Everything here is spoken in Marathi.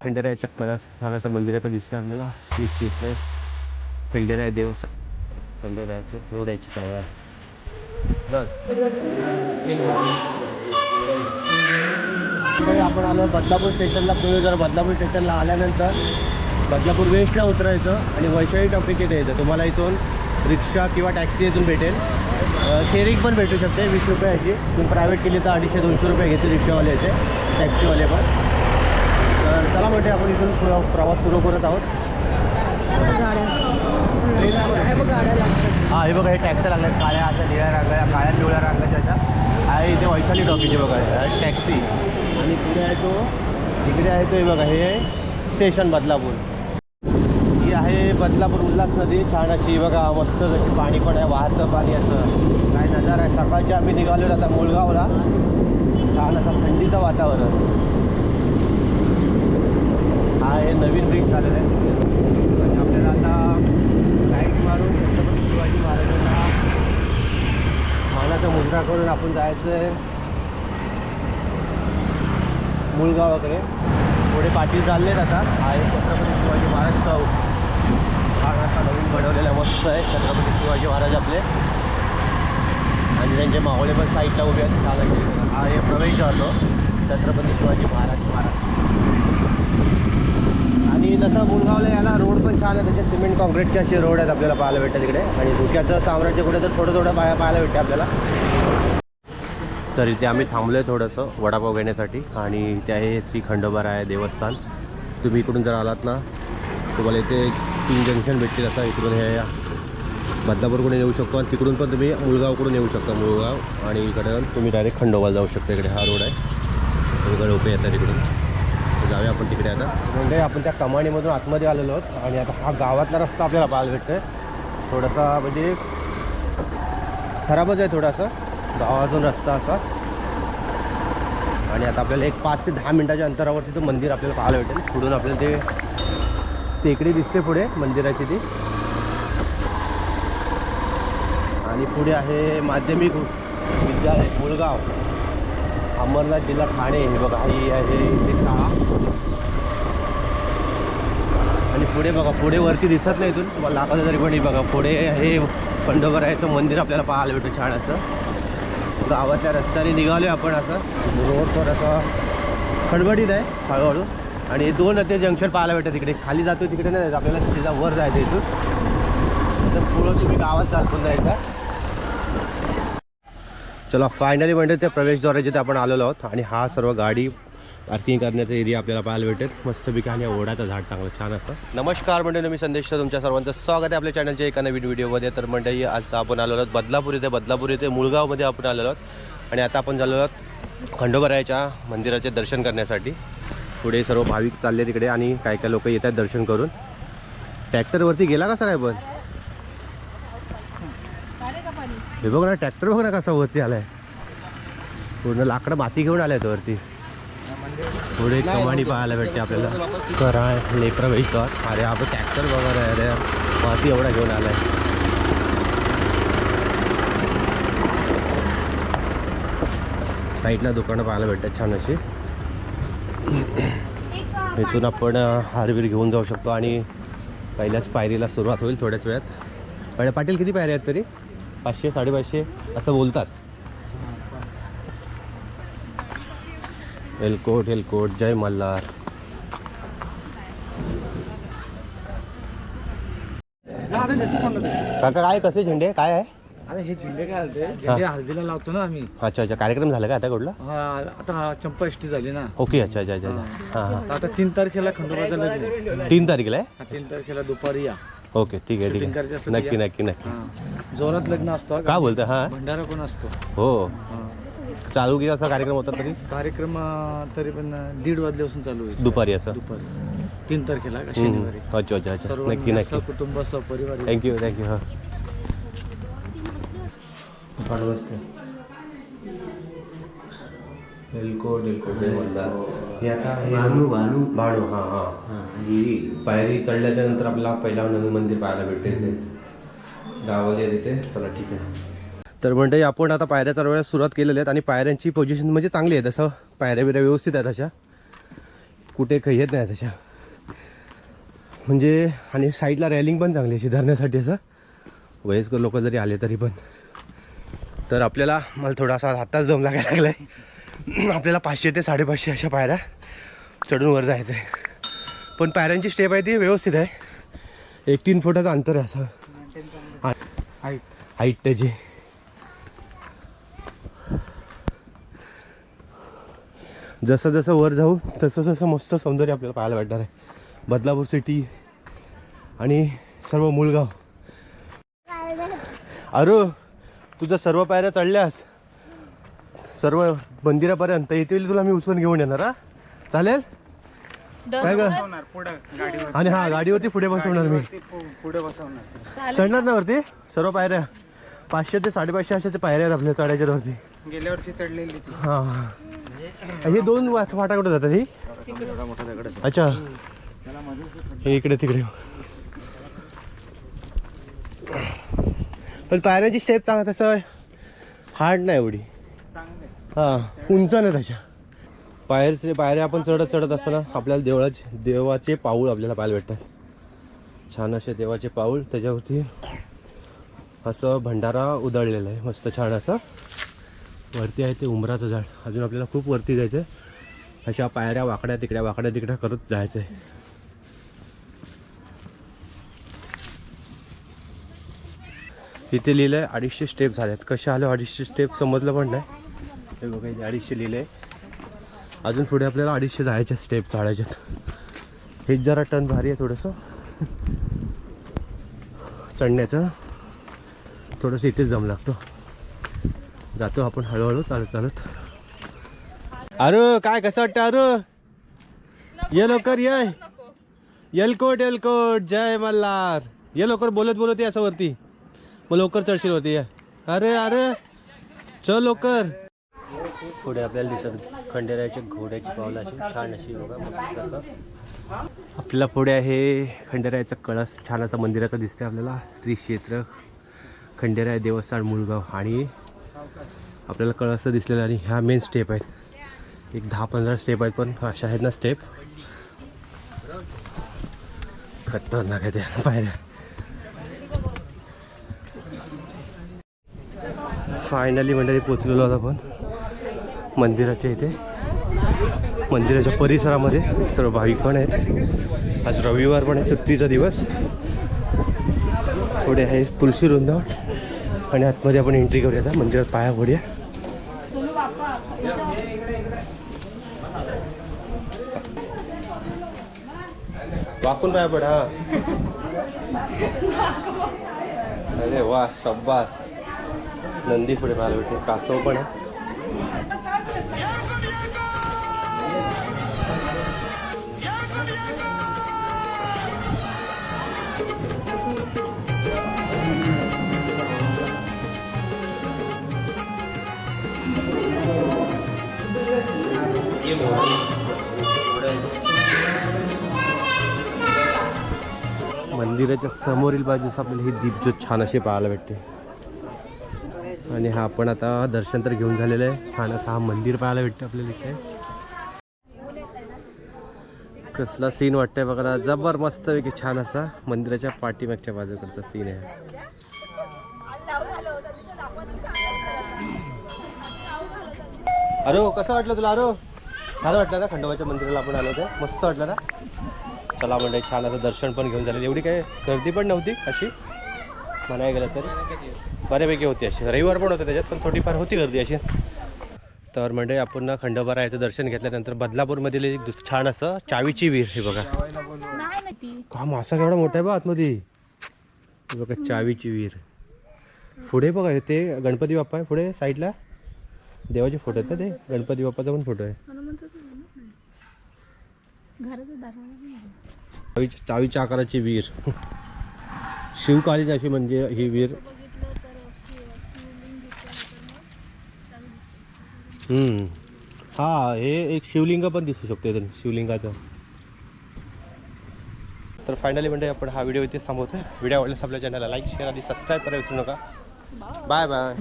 खंडेराय चक्कर सांगायचं मंदिर आहे पण दिसतं आपल्याला. श्री श्री आहे खंडेराय देव खंडेरायचं रोड यायची काय आपण आलो बदलापूर स्टेशनला पूर्वी जर बदलापूर स्टेशनला आल्यानंतर बदलापूर वेस्टला उतरायचं आणि वैशाली टॉपिक इथे. यायचं तुम्हाला इथून रिक्षा किंवा टॅक्सी इथून भेटेल. शेअरिंग पण भेटू शकते. वीस रुपयाची. तुम्ही प्रायव्हेट केली तर अडीचशे दोनशे रुपये घेते रिक्षावाले याचे टॅक्सीवाले पण. तर चला म्हणते आपण इथून प्र- प्रवास सुरू करत आहोत. हा हे बघा हे टॅक्सी लागल्यात. काळ्या अशा निळ्या रंगाच्या काळ्या पिवळ्या रंगाच्या अशा. आहे इथे वैशाली टॉकीचे बघा हे टॅक्सी. आणि पुढे आहे तो इकडे आहे तो हे बघा हे स्टेशन बदलापूर. ही आहे बदलापूर उल्हास नदी छान अशी बघा मस्त जशी पाणी पण आहे वाहतं पाणी असं. काय नजारा आहे. सकाळच्या आम्ही निघालो आता मुळगावला. छान असं थंडीचं वातावरण. हा हे नवीन ब्रिज झालेलं आहे. आणि आपल्याला आता लाइट मारून छत्रपती शिवाजी महाराजांना मानाचा मुद्रा करून आपण जायचं आहे मुळगावाकडे. पुढे पाटील चाललेत आता. हा आहे छत्रपती शिवाजी महाराज चौक हा आता नवीन बनवलेला मस्त आहे. छत्रपती शिवाजी महाराज आपले. आणि त्यांचे मावळे पण साईडला उभे आहेत. चालत हा हे प्रवेश झालो. छत्रपती शिवाजी महाराज महाराज. आणि जसं मुलगावला याला रोड पण छान आहे त्याचे सिमेंट कॉन्क्रीटचे असे रोड आहेत आपल्याला पाहायला भेटतात तिकडे आणि धुक्याचं साम्राज्य कुठे तर थोडं थोडं बाया पाहायला भेटते आपल्याला. तर इथे आम्ही थांबलो आहे थोडंसं वडापाव घेण्यासाठी. आणि इथे आहे श्री आहे देवस्थान. तुम्ही इकडून जर आलात ना तुम्हाला इथे तीन जंक्शन भेटतील असं इकडून हे बदलापूरकडून येऊ शकतो आणि तिकडून पण तुम्ही मुळगावकडून येऊ शकता मुळगाव. आणि इकडे तुम्ही डायरेक्ट खंडोबाला जाऊ शकता इकडे हा रोड आहे. इकडे उभे येतात इकडून जाऊया आपण तिकडे आता. म्हणजे आपण त्या कमाणीमधून आतमध्ये आलेलो आहोत आणि आता हा गावातला रस्ता आपल्याला पाहायला भेटतोय. थोडासा म्हणजे खराबच आहे थोडासा. गावातून रस्ता असा. आणि आता आपल्याला एक पाच ते दहा मिनिटाच्या अंतरावरती तो मंदिर आपल्याला पाहायला भेटेल. पुढून आपल्याला ते टेकडी दिसते पुढे मंदिराची ती. आणि पुढे आहे माध्यमिक विद्यालय मुळगाव. अमरनाथ जिल्हा ठाणे. हे बघा ही आहे इथे शाळा. आणि पुढे बघा पुढे वरती दिसत नाही इथून. तुम्हाला दाखवलं तरी पण बघा पुढे हे खंडोबरायचं मंदिर आपल्याला पाहायला भेटतं छान असं. गावातल्या रस्त्याने निघालो आपण असं. रोड थोडासा खडबडीत आहे हळूहळू. आणि दोन ते जंक्शन पाहायला भेटतं तिकडे खाली जातो तिकडे नाही जायचं आपल्याला तिचा वर जायचं इथून. तर पुढं तुम्ही गावात चालून जायचा. चला फायनली म्हणजे त्या प्रवेशद्वारा जिथे आपण आलेलो आहोत. आणि हा सर्व गाडी पार्किंग करण्याचा एरिया आपल्याला पाहायला भेटेल. मस्तपैकी आणि ओढाचं झाड चांगलं छान असतं नमस्कार म्हणजे मी संदेश तुमच्या सर्वांचं स्वागत आहे आपल्या चॅनलच्या एका नवीन व्हिडिओमध्ये तर म्हणजे आज आपण आलो आहोत बदलापूर इथे. बदलापूर इथे मुळगावमध्ये आपण आलेलो आहोत. आणि आता आपण झालो आहोत खंडोबरायाच्या मंदिराचे दर्शन करण्यासाठी. पुढे सर्व भाविक चालले तिकडे आणि काय काय लोक येत आहेत दर्शन करून. ट्रॅक्टरवरती गेला का सर पण हे बघ ना ट्रॅक्टर बघ ना कसा वरती आलाय. पूर्ण लाकडं माती घेऊन आल्या वरती. पुढे कमानी पाहायला भेटते आपल्याला. कराय लेप्रवेश द्वार. अरे आपण ट्रॅक्टर बघा रे. अरे माती एवढा घेऊन आलाय. साईडला दुकानं पाहायला भेटतात छान अशी. इथून आपण हारवीर घेऊन जाऊ शकतो आणि पहिल्याच पायरीला सुरुवात होईल थोड्याच वेळात. पाटील किती पायऱ्या आहेत तरी? पाचशे साडेपाचशे असं बोलतात. एलकोट एलकोट जय मल्हार काका काय कसे झेंडे? काय आहे? अरे हे झेंडे काय आलते झेंडे हळदीला लावतो ना आम्ही. अच्छा अच्छा. कार्यक्रम झाला का आता कुठला? हा, आता चंपा एष्टी झाली ना. ओके अच्छा अच्छा अच्छा हां. आता तीन तारखेला खंडोबाचं लग्न आहे. तीन तारखेला आहे? हा, तीन तारखेला दुपारी या. ओके ठीक आहे ठीक Shooting आहे. करायची असेल तर नक्की या. नक्की नक्की. हा. जोरात लग्न असतो हा. का बोलतं हां? भंडारा पण असतो? हो. हा. चालू की असा कार्यक्रम होता तरी? कार्यक्रम तरी पण दीड वाजल्यापासून चालू आहे. दुपारी असं? दुपारी. तीन तारखेला का. शनिवारी. अच्छा अच्छा अच्छा. नक्की नक्की. कुटुंब सपरिवार या. थँक्यू थँक्यू हां. एलकोट एलकोट हे आता हे भानू भानू बाणू हां हां. ही. पायरी चढल्याच्या नंतर आपल्याला पहिला नवीन मंदिर पाहायला भेटते इथे गावाला तिथे. चला ठीक आहे. तर म्हणजे आपण आता पायऱ्या चढवायला सुरुवात केलेल्या आहेत आणि पायऱ्यांची पोझिशन म्हणजे चांगली आहे. तसं पायऱ्या बिऱ्या व्यवस्थित आहेत अशा कुठे काही येत नाही तशा. म्हणजे आणि साईडला रॅलिंग पण चांगली अशी धरण्यासाठी असं. वयस्कर लोक जरी आले तरी पण. तर आपल्याला मला थोडासा हाताच दम लागायला लागला आहे आपल्याला पाचशे ते साडेपाचशे अशा पायऱ्या चढून वर जायचं आहे पण पायऱ्यांची स्टेप आहे ती व्यवस्थित आहे. एक तीन फुटाचं अंतर आहे असं. हाईट हाईट त्याची जसं जसं वर जाऊ तसं तसं मस्त सौंदर्य आपल्याला पाहायला भेटणार आहे. बदलापूर सिटी आणि सर्व मुळगाव अरे तुझ्या सर्व पायऱ्या चढल्यास सर्व मंदिरापर्यंत येतील तुला मी उचलून घेऊन येणार हा? चालेल? काय ग? पुढे गाडीवर आणि हा गाडीवरती पुढे बसवणार मी. पुढे बसवणार. चढणार ना वरती? सर्व पायऱ्या. पाचशे ते साडेपाचशे अशाचे पायऱ्या आहेत आपल्या चढायच्या वरती. गेल्या वर्षी चढलेली ती. हा. हे दोन वाटा कुठे जातात ही? अच्छा. हे इकडे तिकडे. पण पायऱ्याची स्टेप चांगला तसं हार्ड नाही एवढी. हां हा उंच नाही तशा. पायरचे पायऱ्या आपण चढत चढत असताना आपल्याला देवळाचे देवाचे पाऊल आपल्याला पाहायला भेटतात. छान असे देवाचे पाऊल त्याच्यावरती असं भंडारा उधळलेला आहे मस्त छान असं. वरती आहे ते उमराचं झाड. अजून आपल्याला खूप वरती जायचं आहे अशा पायऱ्या वाकड्या तिकड्या वाकड्या तिकड्या करत जायचं आहे तिथे लिहिलं आहे अडीचशे स्टेप झाल्यात कशा आलं अडीचशे स्टेप समजलं पण नाही. हे बघा इथे अडीचशे लिहिलं आहे अजून पुढे आपल्याला अडीचशे जायच्या स्टेप चाळायच्यात हे जरा टन भारी आहे थोडंसं. चढण्याचं. थोडंसं इथेच जम लागतो. जातो आपण हळूहळू चालत चालत. अरे काय कसं वाटतं अरे? ये लवकर ये. येलकोट येलकोट. जय मल्हार. ये लवकर बोलत बोलत ये असं वरती. मग लवकर चढशील ये. अरे अरे. चल लवकर. पुढे आपल्याला दिसत खंडेरायाची घोड्याची पावलं अशी छान अशी बघा मस्त आपल्याला पुढे आहे खंडेरायाचा कळस. छान असा मंदिराचा दिसते आपल्याला. श्री क्षेत्र खंडेराय देवस्थान मुळगाव आणि आपल्याला कळस दिसलेलं आणि ह्या मेन स्टेप आहेत. एक दहा पंधरा स्टेप आहेत पण अशा आहेत ना स्टेप खतरनाक आहे त्या पायऱ्या. फायनली मंडळी पोचलेलो आहोत आपण. मंदिराच्या इथे. मंदिराच्या परिसरामध्ये सर्व भाविक पण आहेत. आज रविवार पण आहे सुट्टीचा दिवस. पुढे आहे तुळशी वृंदावन. आणि आतमध्ये आपण एंट्री करूया आता मंदिरात पाया पडूया वाकून पाया पड. हा अरे वा शब्बास नंदी पुढे पाहायला भेटते कासव पण आहे. मंदिराच्या समोरील बाजूस आपल्याला ही दीपज्योत छान अशी पाहायला भेटते. आणि हा आपण आता दर्शन तर घेऊन झालेलं आहे. छान असं हा मंदिर पाहायला भेटतं आपल्याला इथे. कसला सीन वाटतंय बघा जबर मस्त पैकी छान असा मंदिराच्या पाठीमागच्या बाजूकडचा सीन आहे. अरे कसं वाटलं तुला अरे? छान वाटलं ना खंडोबाच्या मंदिराला आपण आलो ते मस्त वाटलं ना? चला म्हणजे छान असं दर्शन पण घेऊन झालेलं. एवढी काय गर्दी पण नव्हती अशी. म्हणायला गेलं तरी. बऱ्यापैकी होती अशी. रविवार पण होते त्याच्यात पण थोडीफार होती गर्दी अशी. तर म्हणजे आपण ना खंडोबा रायाचं दर्शन घेतल्यानंतर बदलापूरमधील एक छान असं चावीची विहीर हे बघा. नाही ना ती हा मासा केवढा मोठा आहे बा आतमध्ये? हे बघा चावीची विहीर. पुढे बघा ते गणपती बाप्पा आहे पुढे साईडला. देवाचे फोटो आहेत ना ते? गणपती बाप्पाचा पण फोटो आहे. चावी चावीच्या आकाराची विहीर शिवकालीन अशी म्हणजे ही विहीर हम्म. हा हे एक शिवलिंग पण दिसू शकतो इथे शिवलिंगाचं. तर फायनली म्हणजे आपण हा व्हिडिओ इथे थांबवतो व्हिडिओ आवडल्यास आपल्या चॅनलला लाईक शेअर आणि सबस्क्राईब करायला विसरू नका. Bye bye